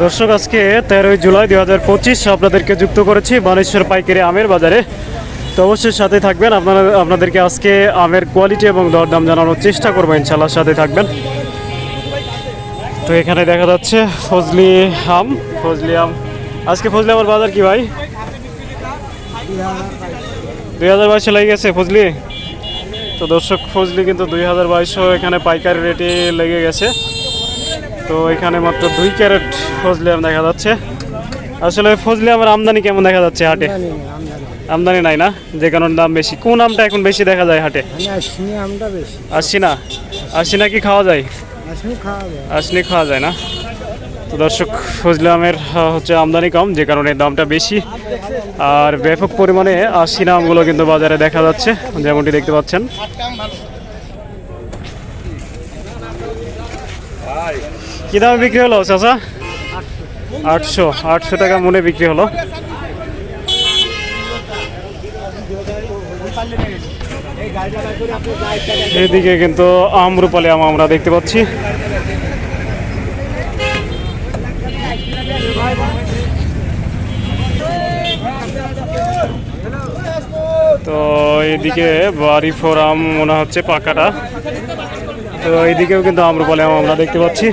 দর্শক, আজকে তেরোই জুলাই দুই হাজার পঁচিশ, আপনাদেরকে যুক্ত করেছি বানেশ্বর পাইকারি আমের বাজারে। তো অবশ্যই সাথে থাকবেন, আপনারা, আপনাদেরকে আজকে আমের কোয়ালিটি এবং দরদাম জানানোর চেষ্টা করব ইনশাল্লাহ সাথে থাকবেন। তো এখানে দেখা যাচ্ছে ফজলি আম ফজলি আম। আজকে ফজলি আমার বাজার কি ভাই? দুই হাজার বাইশে লেগে গেছে ফজলি? তো দর্শক, ফজলি কিন্তু দুই হাজার বাইশও এখানে পাইকারি রেটে লেগে গেছে। তো এখানে মাত্র দুই ক্যারেট ফজলি আম দেখা যাচ্ছে। আসলে ফজলি আমার আমদানি কেমন দেখা যাচ্ছে হাটে? আমদানি নাই না? যে কারণে দাম বেশি। কোন আমটা এখন বেশি দেখা যায় হাটে? আসছি না আসছি না কি খাওয়া যায়? আসনি খাওয়া যায়। আসলে খাওয়া যায় না? তো দর্শক ফজলি আমের হচ্ছে আমদানি কম যে কারণে দামটা বেশি। আর ব্যাপক পরিমাণে আশিনা আমগুলো কিন্তু বাজারে দেখা যাচ্ছে যেমনটি দেখতে পাচ্ছেন। কি দামে বিক্রি হলো, চাচা? আটশো আটশো টাকা মনে বিক্রি হলো। এদিকে কিন্তু আমরুপালি আম আমরা দেখতে পাচ্ছি। তো এদিকে বাড়ি ফোরাম মনে হচ্ছে পাকাটা। তো এইদিকেও কিন্তু আমরুপালি আম আমরা দেখতে পাচ্ছি।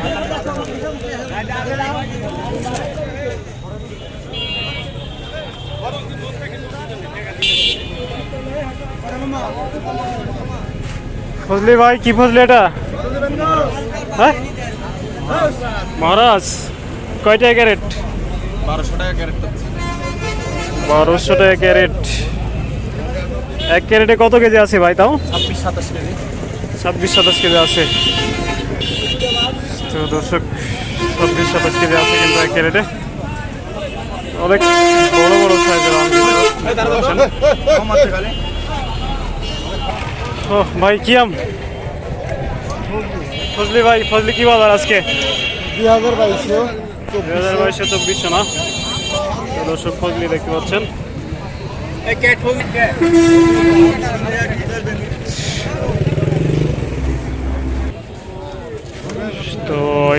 ফজলি ভাই কি ফজলি এটা? হ্যাঁ? মহারাজ কয়টা ক্যারেট? বারোশো টাকা ক্যারেট বারোশো টাকা ক্যারেট। এক ক্যারেটে কত কেজি আছে ভাই তাও? ছাব্বিশ সাতাশ কেজি। ছাব্বিশ সাতাশ কেজি আছে। তো দর্শক ছাব্বিশ সাতাশ কেজি আছে কিন্তু এক ক্যারেটে। অনেক বড় বড় সাইজের আম ও, ভাই, কি আম? ফজলি ভাই, ফজলি কি বাজার আজকে? দুই হাজার বাইশশো দুই হাজার বাইশে চব্বিশশো না? দর্শক ফজলি দেখতে পাচ্ছেন।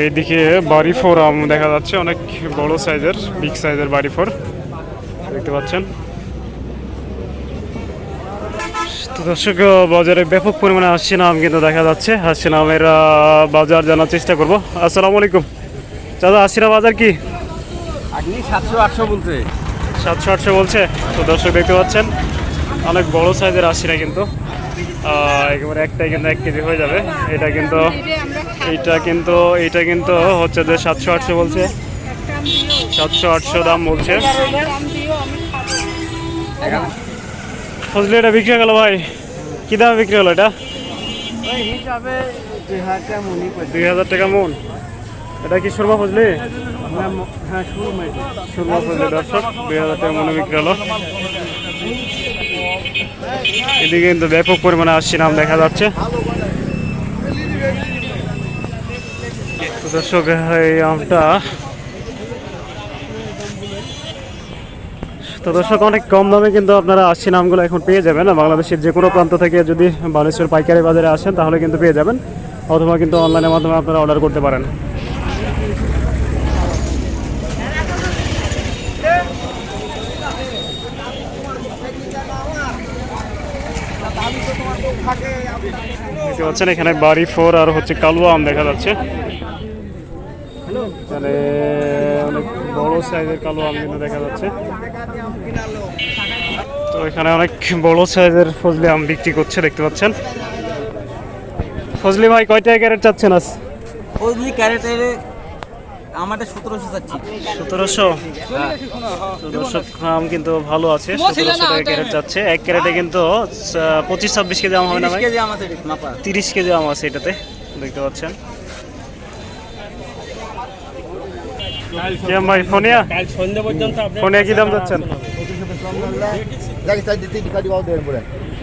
তো এইদিকে বাড়ি ফোর আম দেখা যাচ্ছে অনেক বড় সাইজের বিগ সাইজের বাড়ি ফোর। দেখতে পাচ্ছেন? তো দর্শক বাজারে ব্যাপক পরিমাণে আসছে নাম কিন্তু দেখা যাচ্ছে। আসছে নামের বাজার জানার চেষ্টা করব। আসসালামু আলাইকুম। দাদা আশিনা বাজার কি? সাতশো আটশো বলছে। সাতশো আটশো বলছে। তো দর্শক দেখতে পাচ্ছেন? অনেক বড় সাইজের আশিনা কিন্তু। একেবারে একটাই কিন্তু এক কেজি হয়ে যাবে। এটা কিন্তু এইটা কিন্তু এইটা কিন্তু হচ্ছে যে সাতশো আটশো বলছে। সাতশো আটশো দাম বলছে। ফজলি এটা বিক্রি হয়ে গেল ভাই। কী দামে বিক্রি হলো এটা? দুই হাজার টাকা মন। এটা কি সুরমা ফজলি? হ্যাঁ সুরমা ফজলি দর্শক দুই হাজার টাকা মনে বিক্রি হলো। এদিকে কিন্তু ব্যাপক পরিমাণে আসছি নাম দেখা যাচ্ছে। দর্শক, এই আমটা তো দর্শক, অনেক কম দামে কিন্তু আপনারা আসছি নামগুলো এখন পেয়ে যাবেন। বাংলাদেশের যে কোনো প্রান্ত থেকে যদি বানেশ্বর পাইকারি বাজারে আসেন, তাহলে কিন্তু পেয়ে যাবেন। অথবা কিন্তু অনলাইনের মাধ্যমে আপনারা অর্ডার করতে পারেন। পাচ্ছেন, এখানে বাড়ি ফোর আর হচ্ছে কালুয়া আম দেখা যাচ্ছে। এখানে অনেক বড় সাইজের কালো আম কিন্তু দেখা যাচ্ছে। তো এখানে অনেক বড় সাইজের ফজলি আম বিক্রি করছে, দেখতে পাচ্ছেন। ফজলি ভাই, কয়টা ক্যারেট চাচ্ছেন আজ? ফজলি ক্যারেটের আমাদের সতেরোশো চাচ্ছি। সতেরোশো? দর্শক আম কিন্তু ভালো আছে সতেরোশো টাকা ক্যারেট চাচ্ছে এক ক্যারেটে কিন্তু পঁচিশ ছাব্বিশ কেজি আম হবে না ভাই? কেজি আমাদের মাপা। তিরিশ কেজি আম আছে এটাতে দেখতে পাচ্ছেন। কেম ভাই ফোনিয়া সন্ধ্যা পর্যন্ত ফোনিয়া কি দাম যাচ্ছেন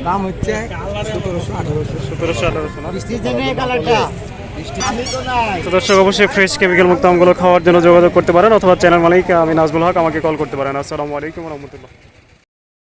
দাম হচ্ছে সতেরোশো আঠারোশো। সতেরোশো আঠারোশো তো দর্শক, অবশ্যই ফ্রেশ কেমিক্যাল মুক্ত আমগুলো খাওয়ার জন্য যোগাযোগ করতে পারেন অথবা চ্যানেল মালিক, আমি নাজমুল হক, আমাকে কল করতে পারেন। আসসালামু আলাইকুম রহমতুল্লাহ।